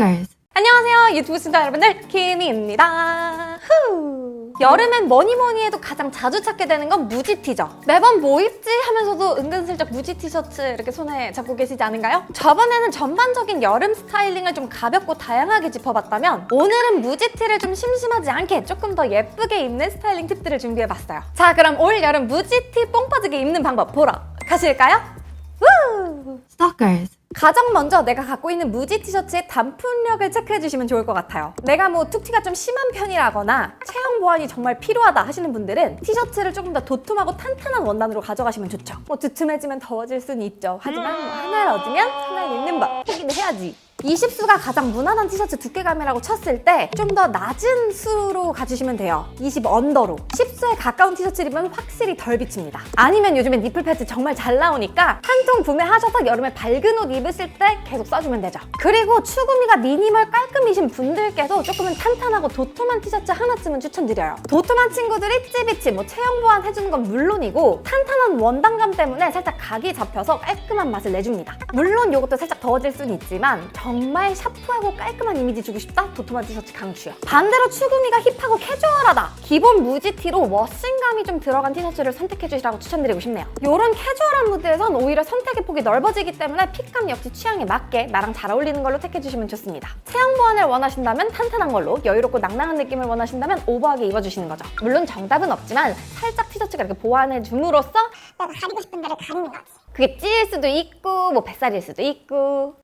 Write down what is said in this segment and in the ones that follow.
Stalkers. 안녕하세요 유튜브 시청자 여러분들 키미입니다 후. 여름엔 뭐니 뭐니 해도 가장 자주 찾게 되는 건 무지 티죠 매번 뭐 입지 하면서도 은근슬쩍 무지 티셔츠 이렇게 손에 잡고 계시지 않은가요? 저번에는 전반적인 여름 스타일링을 좀 가볍고 다양하게 짚어봤다면 오늘은 무지 티를 좀 심심하지 않게 조금 더 예쁘게 입는 스타일링 팁들을 준비해봤어요 자 그럼 올 여름 무지 티 뽕 빠지게 입는 방법 보러 가실까요? 우! Stalkers. 가장 먼저 내가 갖고 있는 무지 티셔츠의 단품력을 체크해 주시면 좋을 것 같아요. 내가 뭐 툭티가 좀 심한 편이라거나 체형 보완이 정말 필요하다 하시는 분들은 티셔츠를 조금 더 도톰하고 탄탄한 원단으로 가져가시면 좋죠. 뭐 두툼해지면 더워질 수는 있죠. 하지만 뭐 하나를 얻으면 하나를 입는 법 포기는 해야지. 20수가 가장 무난한 티셔츠 두께감이라고 쳤을 때 좀 더 낮은 수로 가주시면 돼요. 20 언더로. 10수에 가까운 티셔츠를 입으면 확실히 덜 비칩니다. 아니면 요즘엔 니플 패치 정말 잘 나오니까 한 통 구매하셔서 여름에 밝은 옷 입으실 때 계속 써주면 되죠. 그리고 추구미가 미니멀 깔끔이신 분들께도 조금은 탄탄하고 도톰한 티셔츠 하나쯤은 추천드려요. 도톰한 친구들이 찌비치, 뭐 체형 보완 해주는 건 물론이고 탄탄한 원단감 때문에 살짝 각이 잡혀서 깔끔한 맛을 내줍니다. 물론 이것도 살짝 더워질 수는 있지만 정말 샤프하고 깔끔한 이미지 주고 싶다? 도톰한 티셔츠 강추요. 반대로 추구미가 힙하고 캐주얼하다. 기본 무지티로 워싱감이 좀 들어간 티셔츠를 선택해 주시라고 추천드리고 싶네요. 이런 캐주얼한 무드에선 오히려 선택의 폭이 넓어지기 때문에 핏감 역시 취향에 맞게 나랑 잘 어울리는 걸로 택해 주시면 좋습니다. 체형 보완을 원하신다면 탄탄한 걸로, 여유롭고 낭낭한 느낌을 원하신다면 오버하게 입어주시는 거죠. 물론 정답은 없지만 살짝 티셔츠가 이렇게 보완해 줌으로써 내가 가리고 싶은 데를 가리는 거지. 그게 찌일 수도 있고 뭐 뱃살일 수도 있고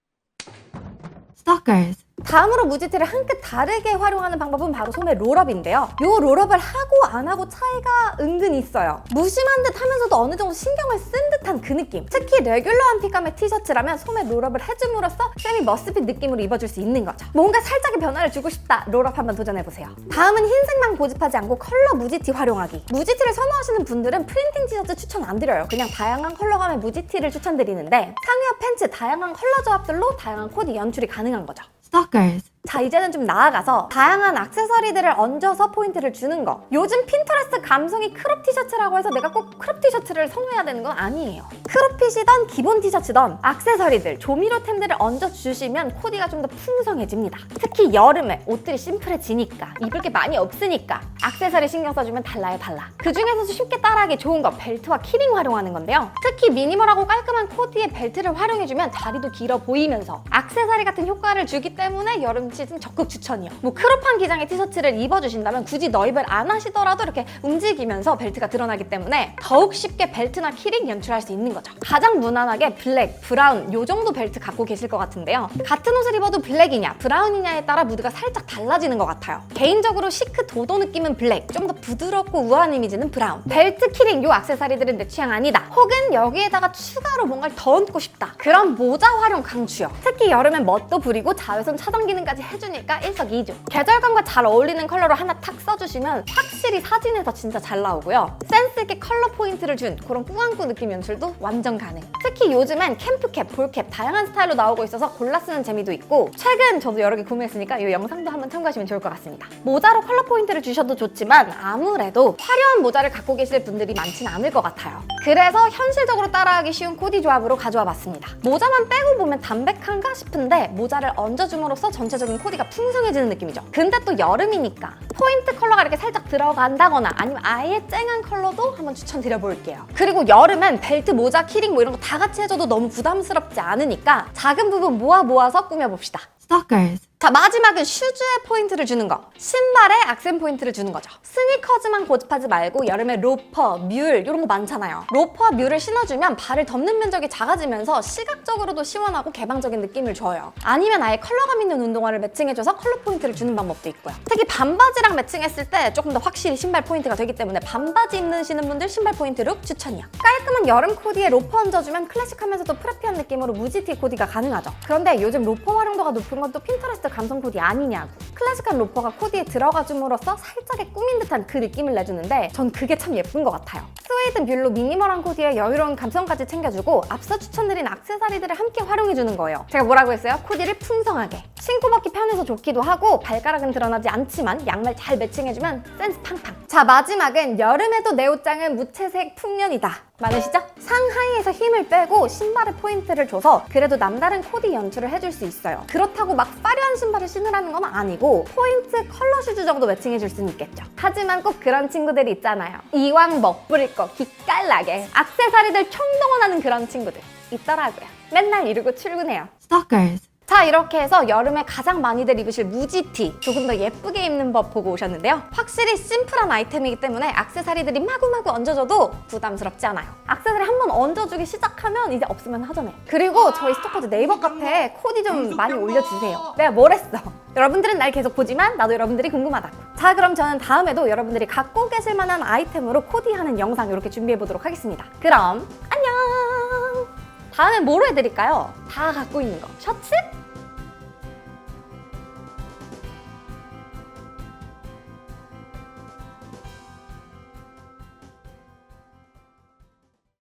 Stalkers. 다음으로 무지티를 한끗 다르게 활용하는 방법은 바로 소매 롤업인데요. 이 롤업을 하고 안 하고 차이가 은근 있어요. 무심한 듯 하면서도 어느 정도 신경을 쓴 듯한 그 느낌. 특히 레귤러한 핏감의 티셔츠라면 소매 롤업을 해줌으로써 세미 머스핏 느낌으로 입어줄 수 있는 거죠. 뭔가 살짝의 변화를 주고 싶다. 롤업 한번 도전해보세요. 다음은 흰색만 고집하지 않고 컬러 무지티 활용하기. 무지티를 선호하시는 분들은 프린팅 티셔츠 추천 안 드려요. 그냥 다양한 컬러감의 무지티를 추천드리는데 상의와 팬츠 다양한 컬러 조합들로 다양한 코디 연출이 가능한 거죠. Stalkers. 자 이제는 좀 나아가서 다양한 액세서리들을 얹어서 포인트를 주는 거. 요즘 핀터레스트 감성이 크롭 티셔츠라고 해서 내가 꼭 크롭 티셔츠를 선호해야 되는 건 아니에요. 크롭핏이던 기본 티셔츠던 액세서리들 조미료템들을 얹어주시면 코디가 좀 더 풍성해집니다. 특히 여름에 옷들이 심플해지니까 입을 게 많이 없으니까 액세서리 신경 써주면 달라요 달라. 그 중에서도 쉽게 따라하기 좋은 거 벨트와 키링 활용하는 건데요. 특히 미니멀하고 깔끔한 코디에 벨트를 활용해주면 다리도 길어 보이면서 액세서리 같은 효과를 주기 때문에 여름 시즌 적극 추천이요. 뭐 크롭한 기장의 티셔츠를 입어주신다면 굳이 너입을 안 하시더라도 이렇게 움직이면서 벨트가 드러나기 때문에 더욱 쉽게 벨트나 키링 연출할 수 있는 거죠. 가장 무난하게 블랙, 브라운 요 정도 벨트 갖고 계실 것 같은데요. 같은 옷을 입어도 블랙이냐 브라운이냐에 따라 무드가 살짝 달라지는 것 같아요. 개인적으로 시크 도도 느낌은 블랙, 좀 더 부드럽고 우아한 이미지는 브라운. 벨트, 키링 요 액세서리들은 내 취향 아니다. 혹은 여기에다가 추가로 뭔가를 더 얹고 싶다. 그런 모자 활용 강추요. 특히 여름엔 멋도 부리고 자외선 차단 기능까지 해주니까 일석이조. 계절감과 잘 어울리는 컬러로 하나 탁 써주시면 확실히 사진에서 진짜 잘 나오고요. 센스 있게 컬러 포인트를 준 그런 꾸안꾸 느낌 연출도 완전 가능. 특히 요즘엔 캠프캡, 볼캡 다양한 스타일로 나오고 있어서 골라 쓰는 재미도 있고 최근 저도 여러 개 구매했으니까 이 영상도 한번 참고하시면 좋을 것 같습니다. 모자로 컬러 포인트를 주셔도 좋지만 아무래도 화려한 모자를 갖고 계실 분들이 많지는 않을 것 같아요. 그래서 현실적으로 따라하기 쉬운 코디 조합으로 가져와 봤습니다. 모자만 빼고 보면 담백한가 싶은데 모자를 얹어줌으로써 전체적인 코디가 풍성해지는 느낌이죠. 근데 또 여름이니까 포인트 컬러가 이렇게 살짝 들어간다거나 아니면 아예 쨍한 컬러도 한번 추천드려 볼게요. 그리고 여름엔 벨트, 모자, 키링 뭐 이런 거 다 같이 해줘도 너무 부담스럽지 않으니까 작은 부분 모아 모아서 꾸며봅시다. Stalkers. 자 마지막은 슈즈에 포인트를 주는 거. 신발에 악센 포인트를 주는 거죠. 스니커즈만 고집하지 말고 여름에 로퍼, 뮬 이런 거 많잖아요. 로퍼와 뮬을 신어주면 발을 덮는 면적이 작아지면서 시각적으로도 시원하고 개방적인 느낌을 줘요. 아니면 아예 컬러감 있는 운동화를 매칭해줘서 컬러 포인트를 주는 방법도 있고요. 특히 반바지랑 매칭했을 때 조금 더 확실히 신발 포인트가 되기 때문에 반바지 입으시는 분들 신발 포인트 룩 추천이요. 깔끔한 여름 코디에 로퍼 얹어주면 클래식하면서도 프레피한 느낌으로 무지티 코디가 가능하죠. 그런데 요즘 로퍼 활용도가 높은 건 또 핀터레스트 감성 코디 아니냐고. 클래식한 로퍼가 코디에 들어가줌으로써 살짝의 꾸민 듯한 그 느낌을 내주는데 전 그게 참 예쁜 것 같아요. 스웨이드 뮬로 미니멀한 코디에 여유로운 감성까지 챙겨주고 앞서 추천드린 액세서리들을 함께 활용해주는 거예요. 제가 뭐라고 했어요? 코디를 풍성하게 신고 벗기 편해서 좋기도 하고 발가락은 드러나지 않지만 양말 잘 매칭해주면 센스 팡팡. 자 마지막은 여름에도 내 옷장은 무채색 풍년이다. 많으시죠? 상하이에서 힘을 빼고 신발에 포인트를 줘서 그래도 남다른 코디 연출을 해줄 수 있어요. 그렇다고 막 화려한 신발을 신으라는 건 아니고 포인트 컬러 슈즈 정도 매칭해줄 수는 있겠죠. 하지만 꼭 그런 친구들이 있잖아요. 이왕 멋부릴 거 기깔나게 악세사리들 총동원하는 그런 친구들 있더라고요. 맨날 이러고 출근해요. Stalkers. 자 이렇게 해서 여름에 가장 많이들 입으실 무지티 조금 더 예쁘게 입는 법 보고 오셨는데요. 확실히 심플한 아이템이기 때문에 악세사리들이 마구마구 얹어줘도 부담스럽지 않아요. 악세사리 한 번 얹어주기 시작하면 이제 없으면 하잖아요. 그리고 저희 스토커즈 네이버 카페에 코디 좀 많이 올려주세요. 내가 뭘 했어? 여러분들은 날 계속 보지만 나도 여러분들이 궁금하다고. 자 그럼 저는 다음에도 여러분들이 갖고 계실 만한 아이템으로 코디하는 영상 이렇게 준비해 보도록 하겠습니다. 그럼 안녕 다음엔 뭐로 해드릴까요? 다 갖고 있는 거 셔츠?